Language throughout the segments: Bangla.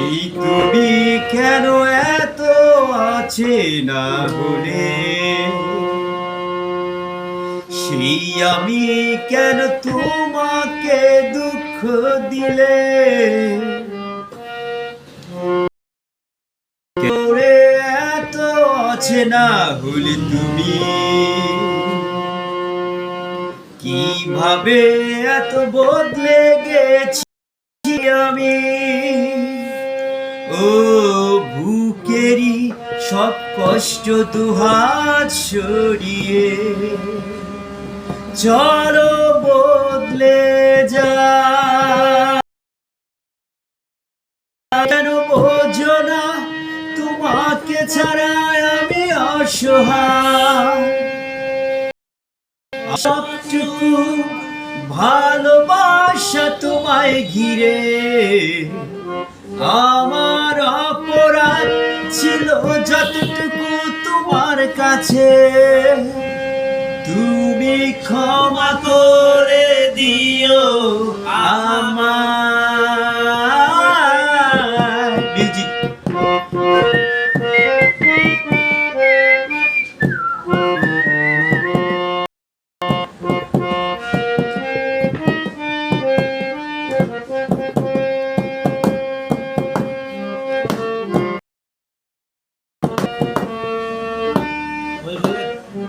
এই তুমি কেন এত আছে না বলে? সেই আমি কেন তোমাকে দুঃখ দিলে? এত আছে না হলে তুমি? কীভাবে এত বদলে গেছি আমি? ও বুকেরই সব কষ্ট দুহাত সরিয়ে, চলো বদলে যা। কেন বোঝো তোমাকে ছাড়া আমি অসহায়। সবটুকু ভালোবাসা তোমায় ঘিরে, আমার কাছে তুমি ক্ষমা করে দিও আমার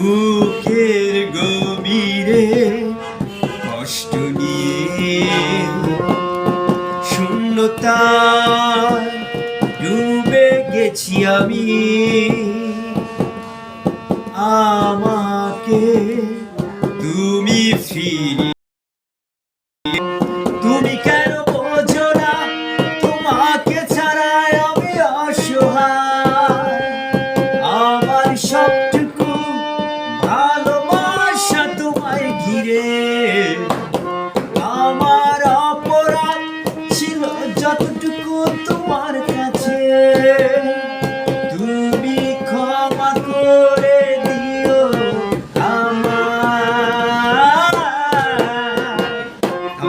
বুকের গভীরে কষ্ট নিয়ে শূন্যতা ডুবে গেছি আমি। তোমার কাছে। তুমি ক্ষমা করে দিও আমার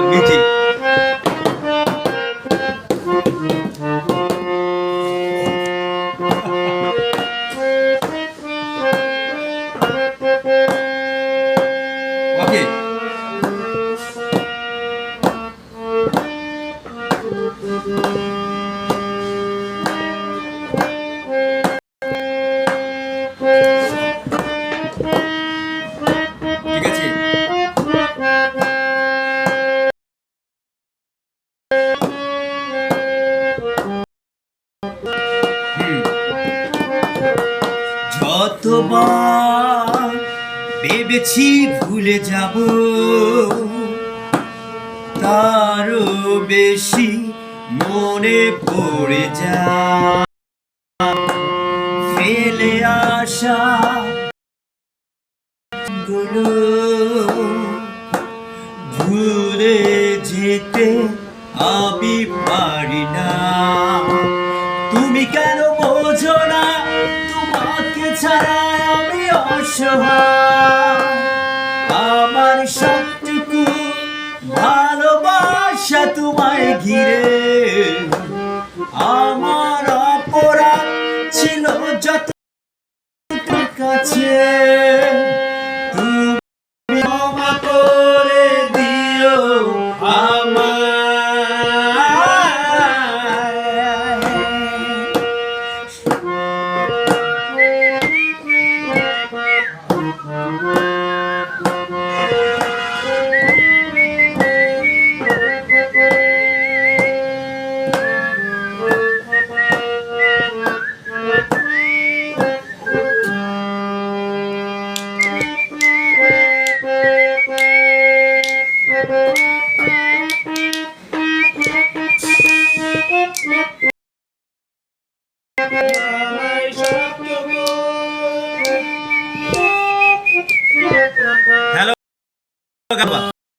ওকে। ঠিক যতবার ভেবেছি ভুলে যাব, তারও বেশি মনে পড়ে যা ফেলে আসা গুলো ভুলে যেতে আমি পারি না। তুমি কেন আমার সবটুকু ভালোবাসা তোমায় ঘিরে। আমার অপরাধ ছিল যত কাছে। Amém.